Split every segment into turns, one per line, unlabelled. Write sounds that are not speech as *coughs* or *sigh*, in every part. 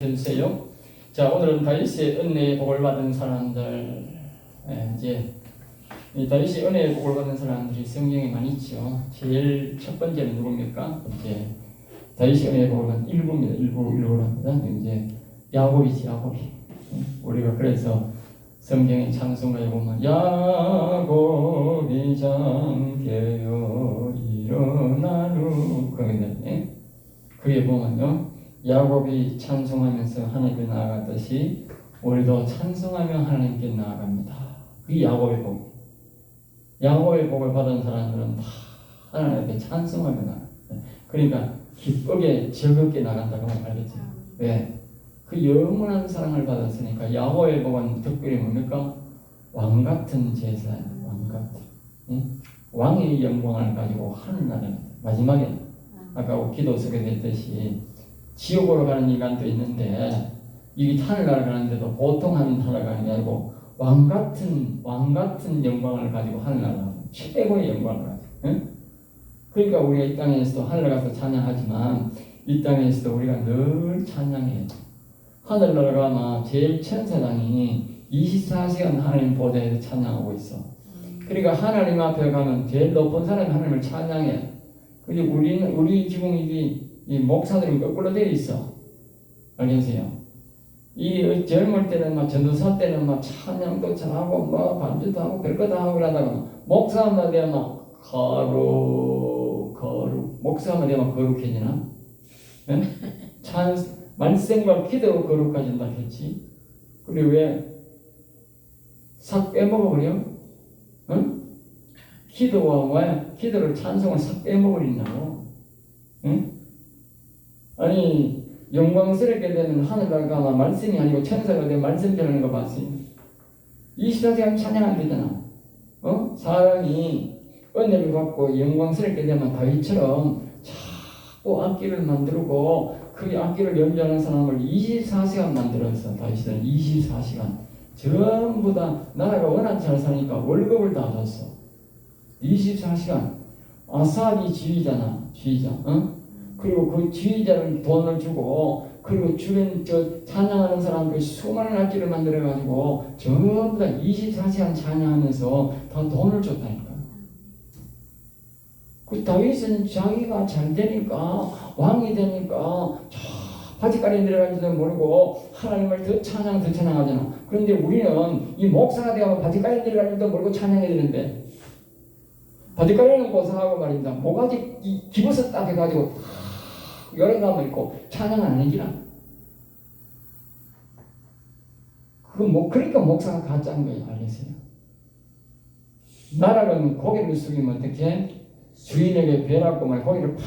해주세요. 자 오늘은 다윗의 은혜의 복을 받은 사람들 예, 이제 이 다윗이 은혜의 복을 받은 사람들이 성경에 많이 있죠. 제일 첫 번째는 누굽니까? 이제 다윗이 은혜의 복을 받은 일부입니다. 일부 일부를 합니다. 이제 야곱이지 야곱이. 예, 우리가 그래서 성경의 찬송가에 보면 야곱이 잠깨어 그러는데 예? 그게 보면요. 야곱이 찬송하면서 하나님께 나아갔듯이 우리도 찬송하며 하나님께 나아갑니다. 그게 야곱의 복. 야곱의 복을 받은 사람들은 다 하나님께 찬송하며 나가. 그러니까 기쁘게 즐겁게 나간다고 알겠지? 왜? 그 영원한 사랑을 받았으니까 야곱의 복은 특별히 뭡니까? 왕 같은 제사예요. 왕 같은. 응? 왕의 영광을 가지고 하늘나라에 마지막에 아까 기도 속에 됐듯이 지옥으로 가는 인간도 있는데 이 하늘나라 가는데도 보통 가는 게 아니고 왕 같은 왕 같은 영광을 가지고 하늘나라 최고의 영광을 가지고 응? 그러니까 우리가 이 땅에서도 하늘 가서 찬양하지만 이 땅에서도 우리가 늘 찬양해요. 하늘나라 가면 제일 천사당이 24시간 하나님 보좌에서 찬양하고 있어. 그러니까 하나님 앞에 가면 제일 높은 사람이 하나님을 찬양해. 근데 우리는 우리 지금 이게 이 목사들은 거꾸로 되어 있어. 알겠어요? 이 젊을 때는 막 전도사 때는 막 찬양도 잘하고 뭐 반주도 하고 별거 다 하고 그러다가 목사만 되면 막 거룩 거룩 목사만 되면 거룩해지나? 응? 찬 말씀과 기도 거룩해진다 했지. 그리고 왜싹 빼먹어 버려? 응? 기도와 왜 기도를 찬송을 싹 빼먹으리냐고. 응? 아니 영광스럽게 되는 하늘나라가 말씀이 아니고 천사가 되면 말씀 전하는 거 봤어요. 24시간 찬양 안 되잖아. 어? 사람이 은혜를 받고 영광스럽게 되면 다윗처럼 자꾸 악기를 만들고 그 악기를 연주하는 사람을 24시간 만들었어. 다윗은 24시간. 전부 다 나라가 워낙 잘 사니까 월급을 다 줬어. 24시간. 아삽이 지휘잖아. 지휘자. 어? 그리고 그 지휘자를 돈을 주고 그리고 주변 저 찬양하는 사람들 수많은 악기를 만들어 가지고 전부 다 24시간 찬양하면서 다 돈을 줬다니까. 그 다윗은 자기가 잘 되니까 왕이 되니까 저 바지가리 내려가지도 모르고 하나님을 더 찬양 더 찬양하잖아. 그런데 우리는 이 목사가 되면 바지가리 내려가지도 모르고 찬양해야 되는데 바지가리는 고상하고 말입니다. 모가지 기부서 딱 해가지고 가만 있고 찬양 안 해지나? 그뭐 그러니까 목사가 가짜인 거예요, 알겠어요? 나라는 고개를 숙이면 어떻게 주인에게 배라고 말 고개를 팍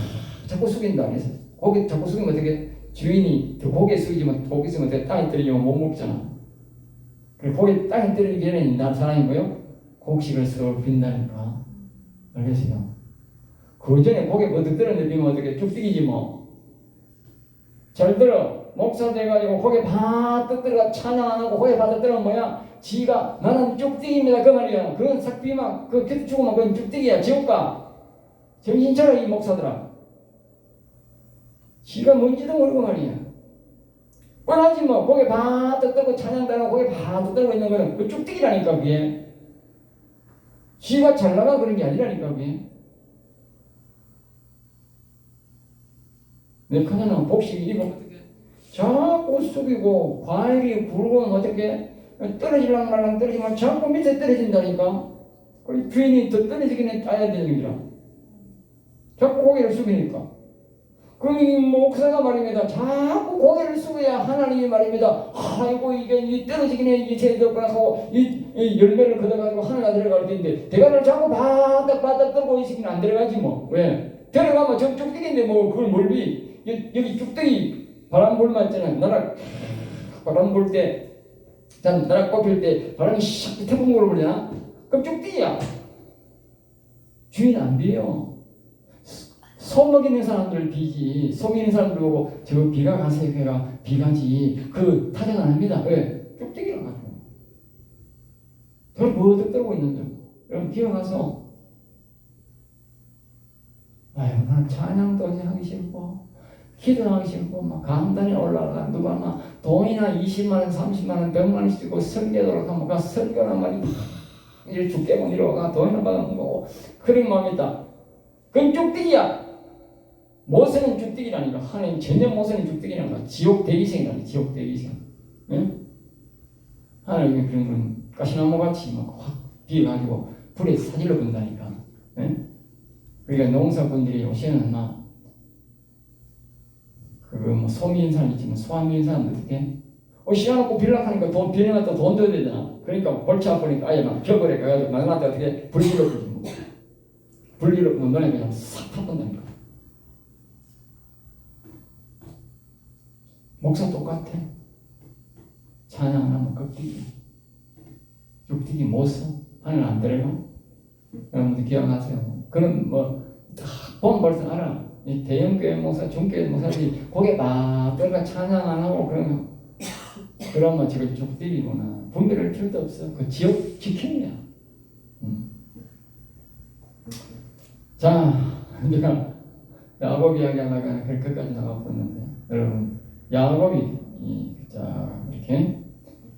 자꾸 숙인다 그래서 고개 자꾸 숙이면 어떻게 주인이 더 고개 숙이지만 고개 숙이면 어떻게 땅에 떨어지면 못 먹잖아. 그리고 고개 땅에 떨어지기 전에 나 사람이 뭐요? 곡식을 썩 빈다니까 알겠어요? 그 전에 고개 버뜩 떨어지면 어떻게 쭉 뛰기지 뭐. 잘 들어. 목사 돼가지고 거기 바득 들어가 찬양 안 하고 거기 바득 들어가 뭐야? 지가 나는 쭉뛰기입니다 그 말이야. 그건 삭비만 그 기도 죽으면 그건 쭉뛰기야. 지옥 가. 정신 차려 이 목사들아. 지가 뭔지도 모르고 말이야. 뻔하지 뭐 거기 바득 들고 찬양도 하고 거기 바득 들고 있는 거는 그 쭉뛰기라니까 그게. 지가 잘 나가 그런 게 아니라니까 그게. 내 큰애는 복식 이거 어떻게 자꾸 숙이고 과일이 굵으면 어떻게 떨어지랑 말랑 떨어지면 자꾸 밑에 떨어진다니까? 그 주인이 더 떨어지긴 따야 되는 거라 자꾸 고개를 숙이니까. 그럼 이 목사가 말입니다. 자꾸 고개를 숙여야 하나님이 말입니다. 아이고 이게 이 떨어지긴 해 이게 제대로 하고 이, 이 열매를 걷어가지고 하늘나 들어갈 텐데 대가를 자꾸 바닥 바닥 들고 있으면 안 들어가지 뭐. 왜? 들어가면 저쪽 뛰겠는데 뭐 그걸 멀리 여기 쭉덩이 바람 불만 있잖아. 나락 바람 불 때, 난 나락 꼽힐 때 바람이 샥 태풍으로 불잖아. 그럼 쭉뛰기야. 주인 안 비요. 소 먹이는 사람들 비지. 소 먹이는 사람들 보고 저 비가 가세요. 해가 비가지. 그 타작 안 합니다. 왜? 쭉뛰기를 가지고. 별 버득 떨고 있는데. 여러분 기어가서 아유 난 찬양도 하기 싫고 기도하기 싫고 막 강단에 올라가 누가 막 돈이나 20만 원, 30만 원, 100만 원씩 주고 설교도록 하면 가 설교나 말이 이래 죽게고 이러가 돈이나 받아먹는 거고 그런 마음이 있다. 그건 쭉뛰기야. 모세는 쭉뛰기라니까 하나님 전혀 모세는 쭉뛰기라니까 지옥 대기생이라니 지옥 대기생. 응? 하나님이 그런 건 가시나무 같이 막확 비가지고 불에 사질러 본다니까. 응? 그러니까 농사분들이 요새는 막 그거 뭐 소미인 사람 있지만 소아미인 사람들 어떻게? 어 시원하고 빌락하니까 돈 빌려놨다 돈 줘야 되잖아. 그러니까 골치 아프니까 아예 막 벽을에 가가지고 막나한테 어떻게 불길로 뿌리고 뭐. 불길로 뿌리면 너네 그냥 싹 타본다니까. 목사 똑같아. 찬양 하면 껍데기. 육디기 못 써. 하늘 안 들어가. 여러분들 기억하세요. 그런 뭐, 딱 보면 벌써 알아. 이 대형 교회 목사, 중교회 목사들이 고개 막 들어가 찬양 안 하고 그러면, 그러면 지금 죽디기구나. 분별할 필요도 없어. 그 지옥 지킴이야. 음. 자, 내가 야곱 이야기 하다가 그 끝까지 나가봤는데, 여러분, 야곱이, 이, 자, 이렇게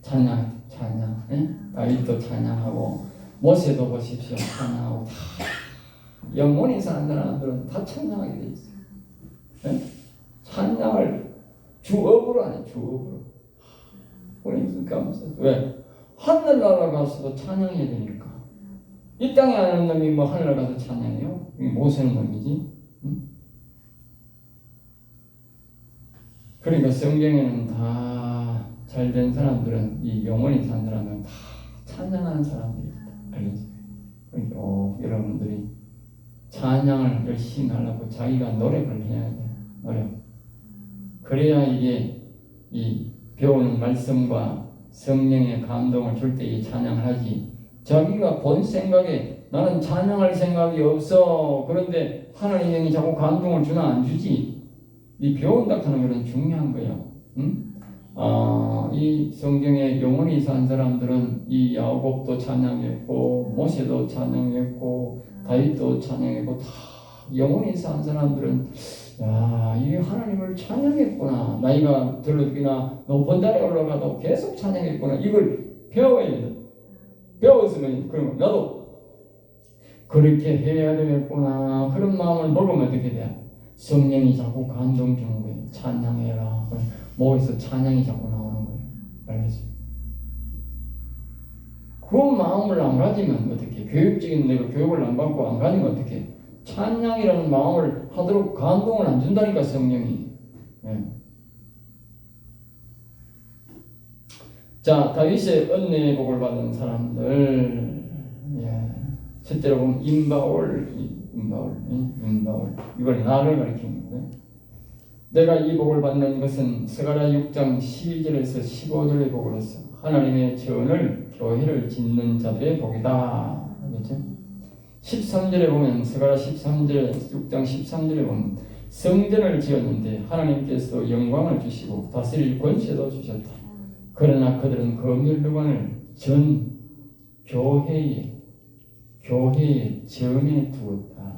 찬양, 찬양, 예? 다윗도 찬양하고, 모세도 보십시오. 찬양하고 다 영혼이 사는 사람들은 다 찬양하게 돼 있어요. 네? 찬양을 주업으로 하네 주업으로. 우리 무슨 감사? 왜? 하늘나라 가서도 찬양해야 되니까. 이 땅에 하는 놈이 뭐 하늘 가서 찬양해요? 모세는 놈이지. 응? 그러니까 성경에는 다 잘 된 사람들은 이 영혼이 산 사람은 다 찬양하는 사람들이 알겠죠? 그러니까 어, 여러분들이 찬양을 열심히 하려고 자기가 노력을 해야 돼. 노력. 그래야 이게 이 배우는 말씀과 성령의 감동을 줄 때 이 찬양을 하지. 자기가 본 생각에 나는 찬양할 생각이 없어. 그런데 하나님 영이 자꾸 감동을 주나 안 주지. 이 배운다 하는 것은 중요한 거예요. 응? 아, 이 성경에 영혼이 산 사람들은 이 야곱도 찬양했고 모세도 찬양했고 다윗도 찬양했고 다 영혼이 산 사람들은 야, 이 하나님을 찬양했구나. 나이가 들어기나 높은 달에 올라가도 계속 찬양했구나. 이걸 배워야 돼. 배웠으면 그러면 나도 그렇게 해야 되겠구나. 그런 마음을 먹으면 어떻게 돼? 성령이 자꾸 감동 주는 거예요. 찬양해라. 목에서 찬양이 자꾸 나오는 거예요. 알겠어요? 그 마음을 안 가지면 어떻게? 교육적인 내가 교육을 안 받고 안 가지면 어떻게? 찬양이라는 마음을 하도록 감동을 안 준다니까 성령이. 예. 자 다윗의 은혜의 복을 받은 사람들, 예. 실제로 보면 임바올, 임바올, 임바올 이걸 나를 가리키는 거예요. 내가 이 복을 받는 것은 스가랴 6장 12절에서 15절의 복으로서 하나님의 전을 교회를 짓는 자들의 복이다. 알겠죠? 13절에 보면 스가랴 13절 6장 13절에 보면 성전을 지었는데 하나님께서 영광을 주시고 다스릴 권세도 주셨다. 그러나 그들은 그 멸류관을 전 교회에 교회의 전에 두었다.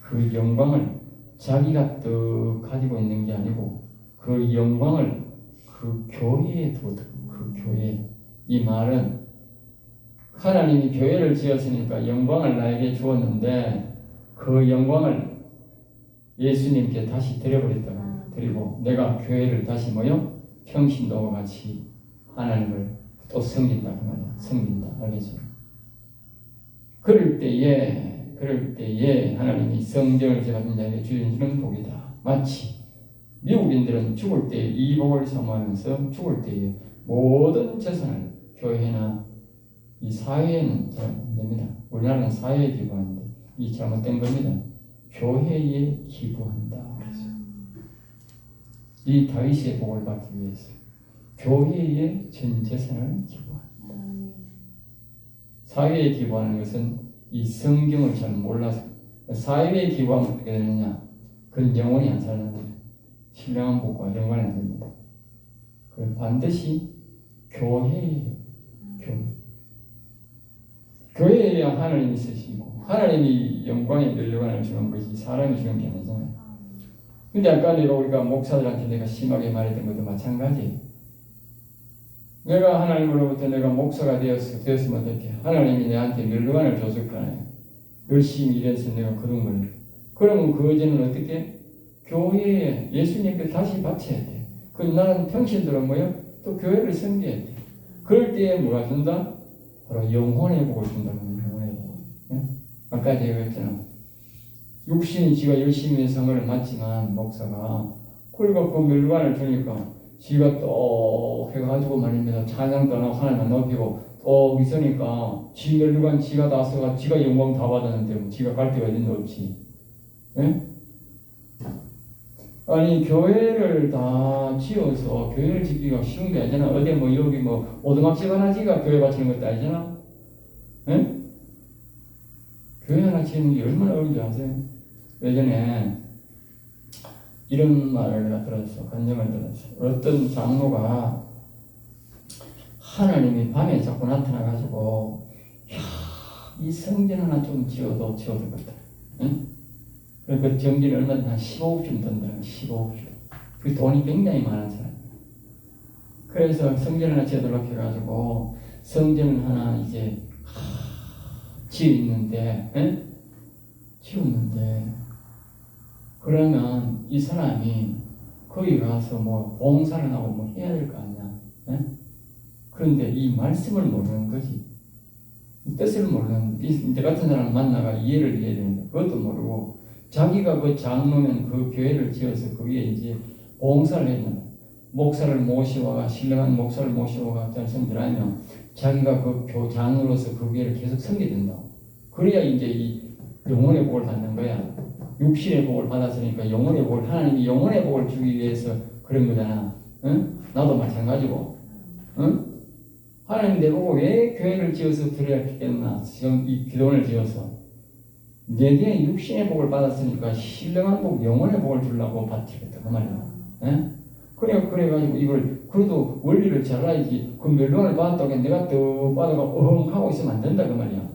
그 영광을 자기가 떡 가지고 있는 게 아니고 그 영광을 그 교회에 두었다. 그 교회. 이 말은 하나님이 교회를 지었으니까 영광을 나에게 주었는데 그 영광을 예수님께 다시 드려버렸다. 드리고 내가 교회를 다시 뭐요? 평신도와 같이 하나님을 또 섬긴다 그 말이야. 섬긴다. 알겠죠? 그럴 때에 그럴 때에 하나님이 성경을 제가 자에게 주시는 복이다. 마치 미국인들은 죽을 때 이 복을 사모하면서 죽을 때에 모든 재산을 교회나 이 사회에는 잘 안 됩니다. 우리나라는 사회에 기부하는데 이 잘못된 겁니다. 교회에 기부한다. 그래서 이 다윗의 복을 받기 위해서 교회에 전 재산을 기부한다. 사회에 기부하는 것은 이 성경을 잘 몰라서 사회에 기부하면 어떻게 되느냐? 그건 영원히 안 사는 거예요. 신령한 복과 연관이 안 됩니다. 그 반드시 교회에 교회. 교회에 하나님이 있으시고 하나님이 영광의 멸류관을 주는 것이 사람이 주는 게 아니잖아요. 근데 아까 내가 우리가 목사들한테 내가 심하게 말했던 것도 마찬가지. 내가 하나님으로부터 내가 목사가 되었, 되었으면 어떻게? 하나님이 내한테 멸관을 줬을 거 아니에요. 열심히 일해서 내가 거둔 거니. 그러면 그 어제는 어떻게? 교회에 예수님께 다시 바쳐야 돼. 그 나는 평신들은 뭐요? 또 교회를 섬겨야 돼. 그럴 때에 뭐가 준다? 바로 영혼의 복을 준다고 영혼의 복. 예? 아까 제가 했잖아. 육신이 지가 열심히 성을 맡지만 목사가 그리고 그 멸관을 주니까 지가 또 해가지고 말입니다. 찬양도 하고 하나님 높이고 또 있으니까 지 멸관 지가 다 써가 지가 영광 다 받았는데 뭐 지가 갈 데가 있는 데 없지. 예? 아니 교회를 다 지어서 교회를 짓기가 쉬운 게 아니잖아. 어디 뭐 여기 뭐 오두막집 하나 지가 교회 바치는 것도 아니잖아. 예? 교회 하나 지는 게 얼마나 어려운지 아세요? 예전에 이런 말을 들었어. 간증을 들었어. 어떤 장로가 하나님이 밤에 자꾸 나타나가지고 야, 이 성전 하나 좀 지어도 지어도 되겠다. 응? 그래서 그 전기를 얼마든지 한 15억쯤 든다. 15억쯤. 그 돈이 굉장히 많은 사람. 그래서 성전 하나 지어달라고 해가지고 성전 하나 이제 지었는데, 응? 지었는데 그러면 이 사람이 거기 가서 뭐 봉사를 하고 뭐 해야 될 거 아니야. 예? 그런데 이 말씀을 모르는 거지. 이 뜻을 모르는, 이 같은 사람 만나가 이해를 해야 되는데 그것도 모르고 자기가 그 장로면 그 교회를 지어서 거기에 이제 봉사를 했는 목사를 모시와가 신령한 목사를 모시와가 전성들하면 자기가 그 교 장로로서 그 교회를 계속 섬기게 된다. 그래야 이제 이 영혼의 복을 받는 거야. 육신의 복을 받았으니까 영혼의 복을 하나님이 영혼의 복을 주기 위해서 그런 거잖아. 응? 나도 마찬가지고. 응? 하나님 내 보고 왜 교회를 지어서 드려야 했겠나? 지금 이 기도를 지어서 내게 육신의 복을 받았으니까 신령한 복, 영혼의 복을 주려고 받치겠다 그 말이야. 응? 그래 그래가지고 이걸 그래도 원리를 잘 알아야지. 그 멸론을 받았다고 내가 또 받아가 어흥하고 있으면 안 된다 그 말이야.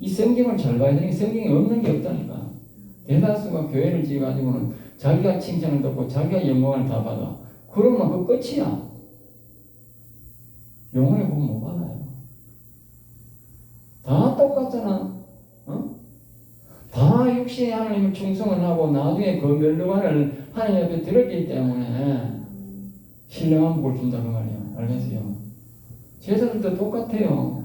이 성경을 잘 봐야 되는 게 성경에 없는 게 없다니까. 대다수가 교회를 지어가지고는 자기가 칭찬을 듣고 자기가 영광을 다 받아. 그러면 그 끝이야. 영혼의 복은 못 받아요. 다 똑같잖아. 어? 다 육신의 하나님을 충성을 하고 나중에 그 멸류관을 하나님 앞에 들었기 때문에 신령한 복을 준다고 말이야. 알겠어요? 제자들도 똑같아요.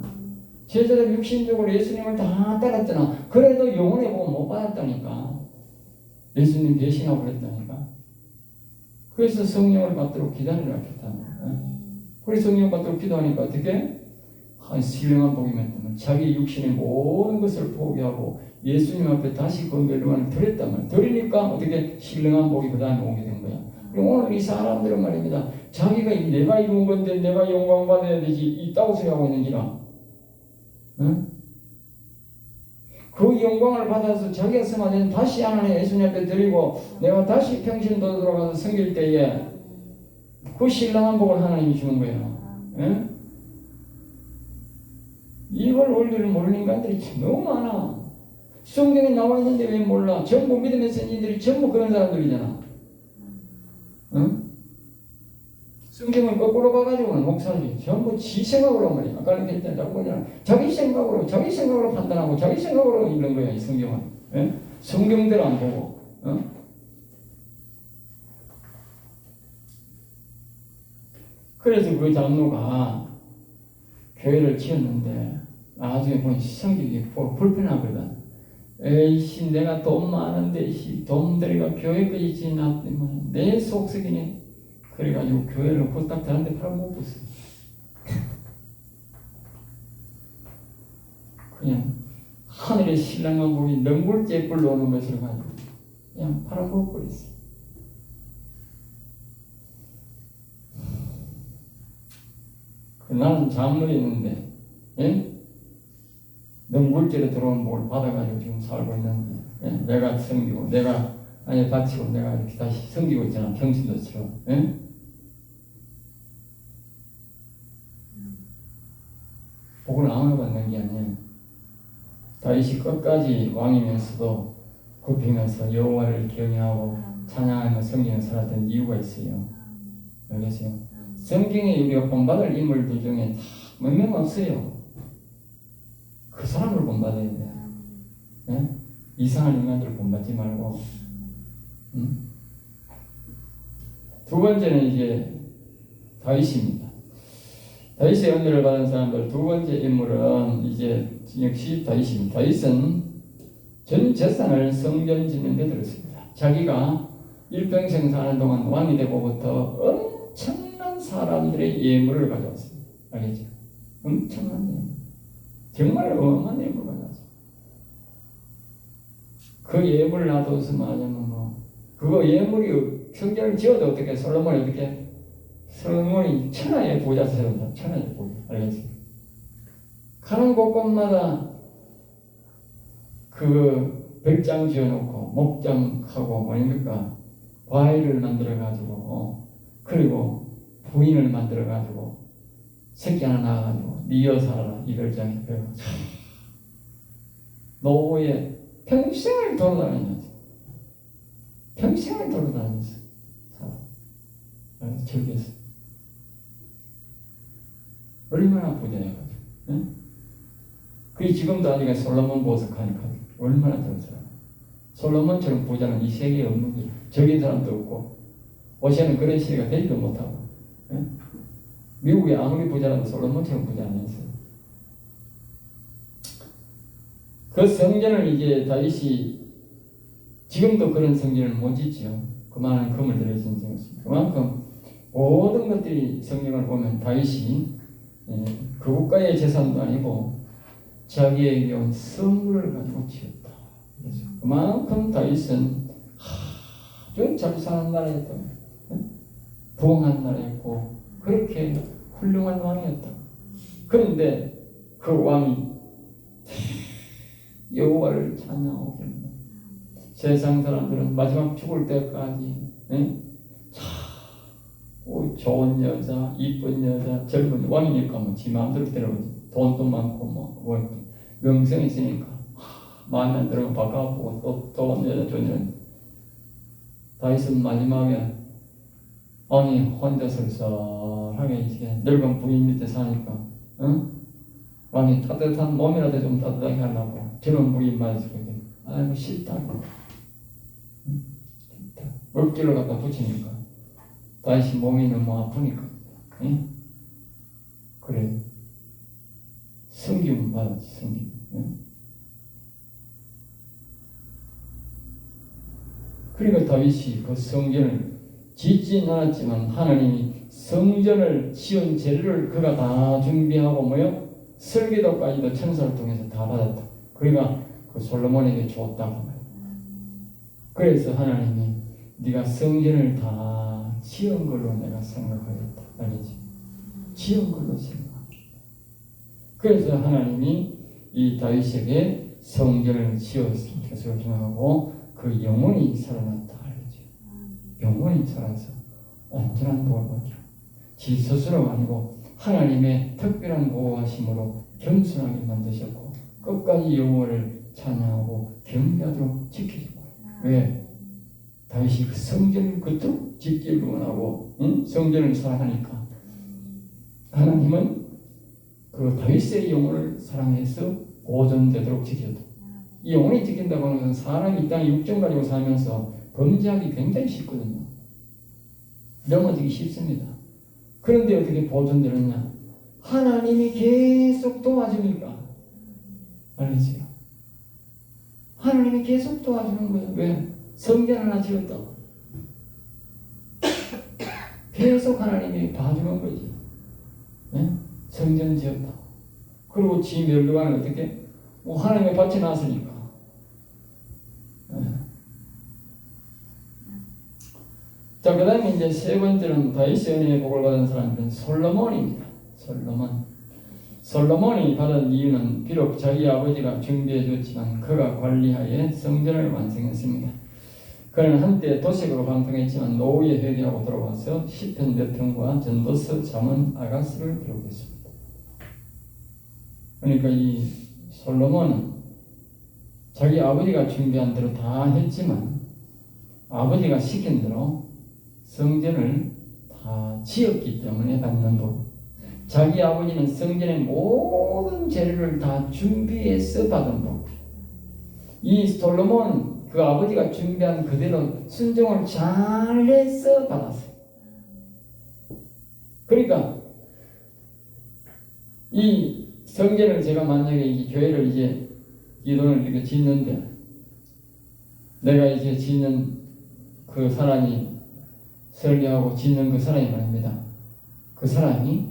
제자들 육신적으로 예수님을 다 따랐잖아. 그래도 영혼의 복은 못 받았다니까. 예수님 대신하고 그랬다니까. 그래서 성령을 받도록 기다리라 했다. 우리 성령 받도록 기도하니까 어떻게? 한 신령한 복이면 자기 육신의 모든 것을 포기하고 예수님 앞에 다시 그 멸망을 드렸단 말이야. 드리니까 어떻게 신령한 복이 그 다음에 오게 된 거야. 오늘 이 사람들은 말입니다. 자기가 내가 이룬 건데 내가 영광 받아야 되지 있다고 생각하고 있는지라. 응? 그 영광을 받아서 자기가 쓰면 다시 하나님 예수님 앞에 드리고 내가 다시 평신도 들어가서 섬길 때에 그 신랑한 복을 하나님이 주는 거예요. 응? 이걸 원리를 모르는 인간들이 너무 많아. 성경에 나와 있는데 왜 몰라? 전부 믿음의 선진들이 전부 그런 사람들이잖아. 응? 성경을 거꾸로 가가지고는 목사들이 전부 지 생각으로 말이야. 아까 얘기했잖아. 뭐냐. 자기 생각으로, 자기 생각으로 판단하고, 자기 생각으로 읽는 거야, 이 성경은. 예? 성경대로 안 보고. 어? 그래서 그 장로가 교회를 지었는데, 나중에 보니 성격이 불편하거든. 에이씨, 내가 돈 많은데, 씨, 돈 들이가 교회까지 지났더니, 내 속썩이네. 그래가지고 교회를 후딱 다른데 팔아먹고 있어. 그냥 하늘의 신랑만 보니 능물째 불러오는 것을 가지고 그냥 팔아먹고 버렸어. 그 나는 장로였는데, 예? 능물죄로 들어온 복을 받아가지고 지금 살고 있는데, 예? 내가 섬기고, 내가 아니 바치고 내가 이렇게 다시 섬기고 있잖아, 평신도처럼, 예? 복을 아무나 받는 게 아니야. 다윗이 끝까지 왕이면서도 굽히면서 여호와를 경외하고 찬양하며 성경을 살았던 이유가 있어요. 알겠어요? 성경에 우리가 본받을 인물들 중에 다 몇명 없어요. 그 사람을 본받아야 돼. 예? 이상한 인간들 본받지 말고. 응? 두 번째는 이제 다윗입니다. 다윗의 은혜를 받은 사람들 두 번째 인물은 이제 역시 다윗입니다. 다윗은 전 재산을 성전 짓는 데 들었습니다. 자기가 일평생 사는 동안 왕이 되고부터 엄청난 사람들의 예물을 가져왔습니다. 알겠죠? 엄청난 예물. 정말 어마어마한 예물을 가져왔어요. 그 예물을 놔둬서 말하자면 뭐 그거 예물이 성전을 지어도 어떻게 솔로몬이 어떻게 솔로몬이 천하의 부자 세운다. 천하의 부자. 알겠지? 가는 곳곳마다 그 별장 지어놓고 목장하고 뭐입니까? 과일을 만들어가지고 어, 그리고 부인을 만들어가지고 새끼 하나 낳아가지고 니어 살아라 이 별장에 배워 노후에 평생을 돌아다니면서 평생을 돌아다니면서 즐겼어 얼마나 부자여가지고 응? 그게 지금도 아직 솔로몬 보석하니까 얼마나 사람. 솔로몬처럼 부자는 이 세계에 없는 거예요 적인 사람도 없고 오시아는 그런 시대가 되지도 못하고 응? 미국이 아무리 부자라도 솔로몬처럼 부자 아니었어요 그 성전을 이제 다윗이 지금도 그런 성전을 못 짓죠 그만한 금을 들여진 성전 그만큼 모든 것들이 성경을 보면 다윗이 예, 그 국가의 재산도 아니고 자기에게 온 선물을 가지고 지었다. 그만큼 다윗은 아주 잘 사는 나라였다. 예? 부흥한 나라였고 그렇게 훌륭한 왕이었다. 그런데 그 왕이 여호와를 찬양하고 있는 세상 사람들은 마지막 죽을 때까지 예? 오, 좋은 여자, 이쁜 여자, 젊은 왕이니까 뭐지 마음대로. 돈도 많고 뭐, 뭐 명성 있으니까 안 들으면 바꿔보고 또 좋은 여자, 좋은 여자. 다윗은 마지막에 왕이 혼자 설설하게 이제 늙은 부인 밑에 사니까 응? 왕이 따뜻한 몸이라도 좀 따뜻하게 하려고 젊은 부인만 때 아이고 싫다고 응? 싫다. 억지로 갖다 붙이니까 다시 몸이 너무 아프니까 응? 그래 성김 받았지 성김 응? 그러니까 다윗이 그 성전을 짓진 않았지만 하나님이 성전을 지은 재료를 그가 다 준비하고 뭐요 설계도까지도 천사를 통해서 다 받았다. 그러니까 그 솔로몬에게 줬다고 말이야. 그래서 하나님이 네가 성전을 다 지은 걸로 내가 생각하겠다. 알겠지? 지은 걸로 생각합니다. 그래서 하나님이 이 다윗에게 성전을 지었을 것을 생각하고 그 영혼이 살아났다. 영혼이 살아서 온전한 받죠. 지 스스로 아니고 하나님의 특별한 보호하심으로 겸손하게 만드셨고 끝까지 영혼을 찬양하고 경배하도록 거예요. 왜? 다윗이 그 성전을 그토록 짓기를 원하고 응? 성전을 사랑하니까 하나님은 그 다윗의 영혼을 사랑해서 보존되도록 지켜도 이 영혼이 지킨다고 하는 것은 사람이 이 땅에 육정 가지고 살면서 범죄하기 굉장히 쉽거든요. 넘어지기 쉽습니다. 그런데 어떻게 보존되느냐? 하나님이 계속 도와주니까. 알겠어요? 하나님이 계속 도와주는 거예요. 왜? 성전 하나 지었다고. *coughs* 계속 하나님이 봐주는 거지. 네? 성전 지었다고. 그리고 지 멸류관은 어떻게? 뭐 하나님의 밭이 나왔으니까. 네. 자, 그 다음에 이제 세 번째는 다윗의 은혜의 복을 받은 사람들은 솔로몬입니다. 솔로몬. 솔로몬이 받은 이유는 비록 자기 아버지가 준비해 줬지만 그가 관리하에 성전을 완성했습니다. 그는 한때 도식으로 방통했지만 노후에 회개하고 돌아와서 시편 몇 편과 전도서 잠언 아가스를 기록했습니다. 그러니까 이 솔로몬은 자기 아버지가 준비한 대로 다 했지만 아버지가 시킨 대로 성전을 다 지었기 때문에 받는 복. 자기 아버지는 성전의 모든 재료를 다 준비해서 받은 복. 이 솔로몬 그 아버지가 준비한 그대로 순종을 잘해서 받았어요. 그러니까 이 성전을 제가 만약에 이 교회를 이제 이 돈을 이렇게 짓는데 내가 이제 짓는 그 사람이 설계하고 짓는 그 사람이 말입니다. 그 사람이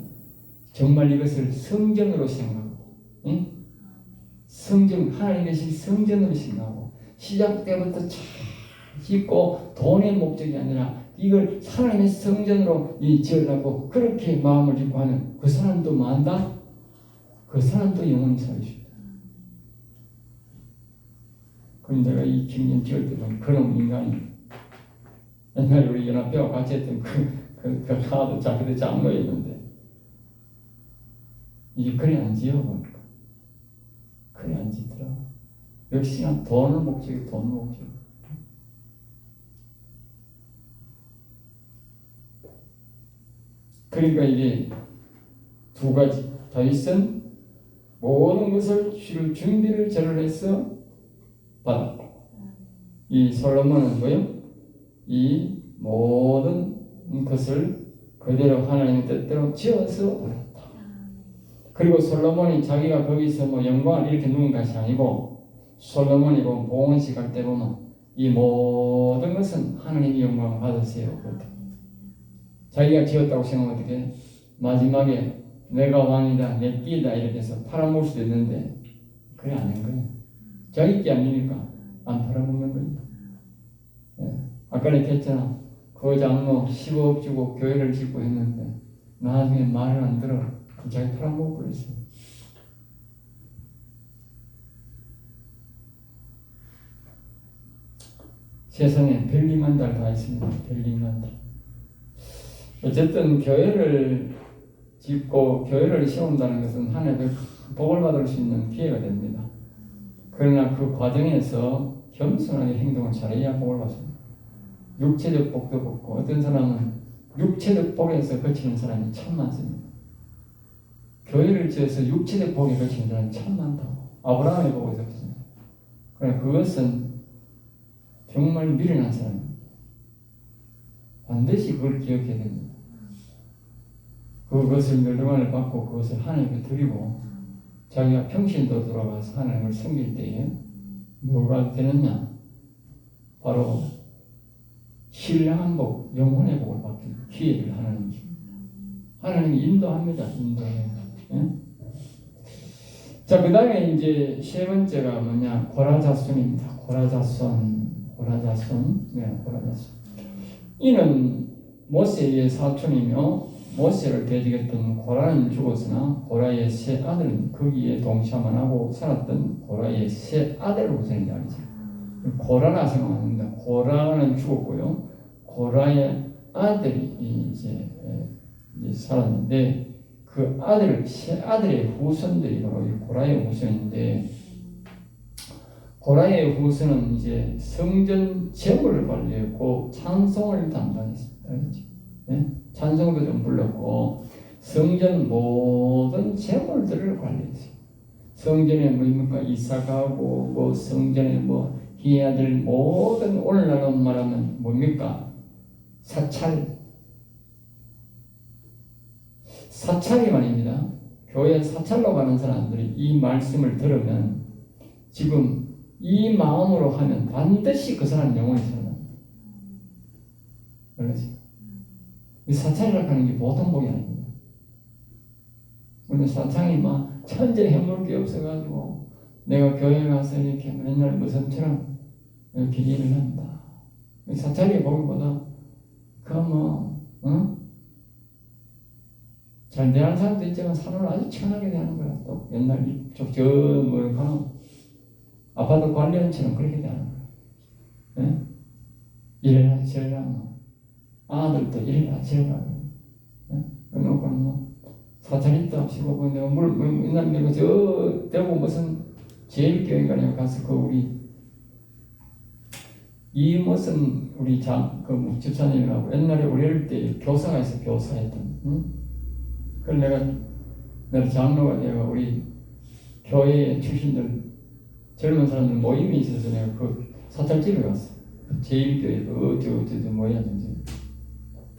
정말 이것을 성전으로 생각하고, 응? 성전 하나님의 신 성전으로 생각하고 시작 때부터 잘 짓고 돈의 목적이 아니라 이걸 하나님의 성전으로 이 지으려고 그렇게 마음을 짓고 하는 그 사람도 만다. 그 사람도 영원히 살아있습니다. 그럼 내가 이 김년 지을 때 보면 그런 인간이 옛날 우리 연합회와 같이 했던 그, 그, 그 하도 자기들 장로였는데 이게 그래 안 지어보니까 그래 안 짓더라. 역시나 돈을 목적이 돈을 목적. 그러니까 이게 두 가지 다윗은 모든 것을 주를 준비를 저를 해서 받았고 이 솔로몬은 뭐요? 이 모든 것을 그대로 하나님의 뜻대로 지어서 받았다. 그리고 솔로몬이 자기가 거기서 뭐 영광을 이렇게 누운 것이 아니고 솔로몬이 보면 봉헌식 할 때 보면 이 모든 것은 하나님이 영광을 받으세요. 자기가 지었다고 생각하면 어떻게 마지막에 내가 왕이다 내 띠다 이렇게 해서 팔아먹을 수도 있는데 그게 아닌 거예요. 자기 게 아니니까 안 팔아먹는 거예요. 예. 아까 내가 했잖아. 그 장로 10억 주고 교회를 짓고 했는데 나중에 말을 안 들어. 자기 팔아먹어 버렸어요. 세상에 별리만 달다 있습니다. 별리만 달. 어쨌든 교회를 짓고 교회를 세운다는 것은 하나님의 복을 받을 수 있는 기회가 됩니다. 그러나 그 과정에서 겸손하게 행동을 잘해야 복을 받습니다. 육체적 복도 받고 어떤 사람은 육체적 복에서 거치는 사람이 참 많습니다. 교회를 지어서 육체적 복에 거치는 사람이 참 많다고. 아브라함의 복에서 거칩니다. 그러나 그것은 정말 미련한 사람입니다. 반드시 그걸 기억해야 됩니다. 그것을 멸망을 받고 그것을 하나님께 드리고 자기가 평신도 돌아가서 하나님을 섬길 때에 뭐가 되느냐? 바로 신령한 복, 영혼의 복을 받는 기회를 하나님 하나님이 인도합니다. 인도해. 예? 자, 그 다음에 이제 세 번째가 뭐냐? 고라자손입니다. 고라자손, 고라자손, 네, 고라자손. 이는 모세의 사촌이며 모세를 대적했던 고라는 죽었으나 고라의 세 아들은 거기에 동참을 하고 살았던 고라의 세 우선 이야기죠. 고라라 생각합니다. 고라는 죽었고요. 고라의 아들이 이제, 이제 살았는데 그 아들 세 아들의 후손들이 바로 이 고라의 후손인데 고라의 후손은 이제 성전 재물을 관리했고 찬송을 담당했습니다. 네? 찬송도 좀 불렀고 성전 모든 재물들을 관리했어요. 성전에 뭡니까 이사가고 뭐 성전에 뭐 기아들 모든 오늘날로 말하면 뭡니까 사찰 사찰이 말입니다. 교회 사찰로 가는 사람들이 이 말씀을 들으면 지금 이 마음으로 하면 반드시 그 사람 영혼이 살아납니다. 그러지? 이 사창이라고 하는 게 보통 복이 아닙니다. 근데 사창이 막 천재 해물 게 없어가지고 내가 교회 가서 이렇게 맨날 무슨처럼 이렇게 일을 한다. 사창의 복보다 그뭐 어? 잘 대하는 사람도 있지만 사람을 아주 천하게 대하는 거야. 또 옛날 저뭐 가면 아파트 관리원처럼 그렇게 대하는 거야. 예? 일을 하지 저를 아들도 일이나 지으라고. 그러고는 뭐 사찰이도 없이고 뭐 내가 물 맨날 내가 저 대구 무슨 제일교회가 내가 가서 그 우리 이 무슨 우리 장 그 집사님이라고 옛날에 우리 어릴 때 교사가 있어 교사했던 응? 그걸 내가 내가 장로가 내가 우리 교회 출신들 젊은 사람들 모임이 있어서 내가 그 사찰집에 갔어. 그 제일교회 그 어디 뭐야 이제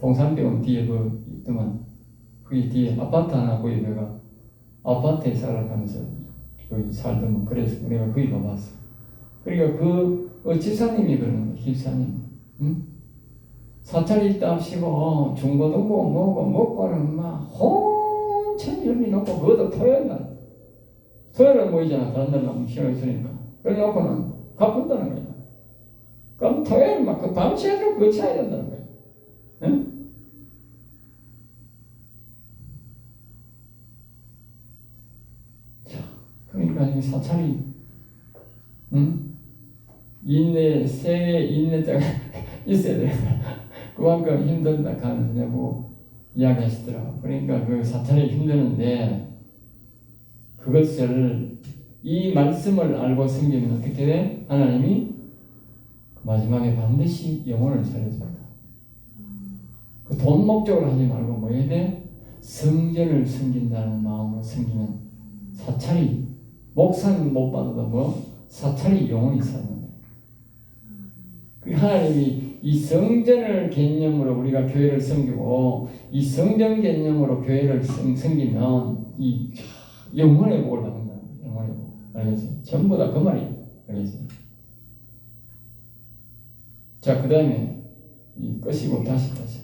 동산병원 뒤에 그 있더만. 그 뒤에 아파트 하나 거기 내가 아파트에 살아가면서 거기 살더만 그래서 내가 거기 가봤어. 그러니까 그 어, 집사님이 그러는 거야 집사님 응? 사찰이 있다 하시고 중고등부 뭐고 먹고는 막 혼천 열리 놓고 그것도 토요일 날 토요일은 모이잖아 다른 날 너무 쉬어 있으니까 그래 놓고는 갚는다는 거야 그럼 토요일 막 그 밤새도록 그거 차야 된다는 거야 응? 그러니까 이 사찰이 응? 인내 세계 인내자가 *laughs* 있어야 돼. 그만큼 힘든다 내고 이야기하시더라고. 그러니까 그 사찰이 힘드는데 그것을 이 말씀을 알고 섬기면 어떻게 돼? 하나님이 마지막에 반드시 영혼을 살려줍니다. 그 돈 목적으로 하지 말고 뭐 해야 돼? 성전을 섬긴다는 마음으로 섬기면 사찰이 목사는 못 받아도 뭐 사찰이 영원히 사는 하나님이 이 성전을 개념으로 우리가 교회를 섬기고 이 성전 개념으로 교회를 섬- 섬기면 이 영혼의 복을 받는다. 영혼의 복. 알겠지? 전부 다 그 말이에요. 알겠지? 자, 그 다음에 이 끄시고 다시 다시.